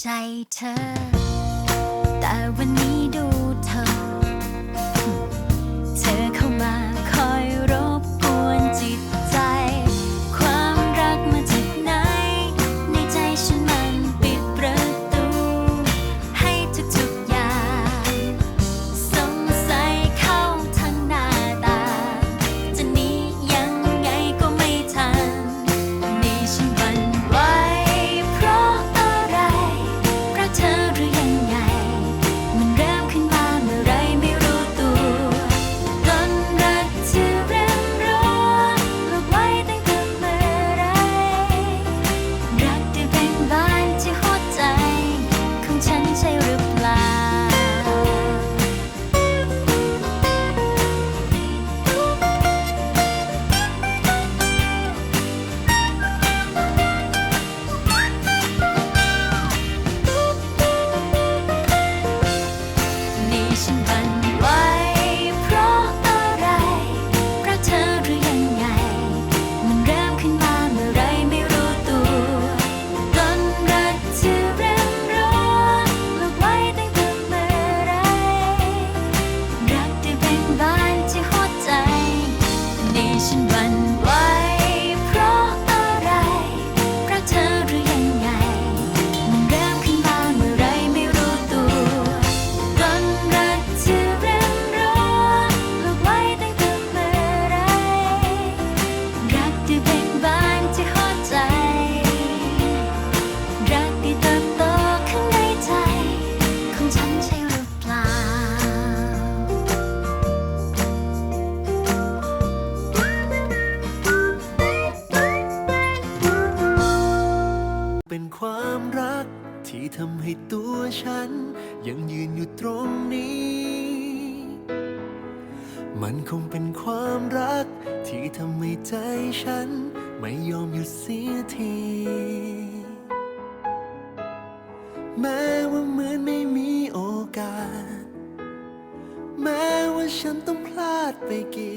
ใจเธอ แต่วันนี้ ทำให้ตัวฉัน ยังยืนอยู่ตรงนี้ มันคงเป็นความรัก ที่ทำให้ใจฉัน ไม่ยอมหยุดเสียทีแม้ว่าเหมือนไม่มีโอกาส แม้ว่าฉันต้องพลาดไปกี่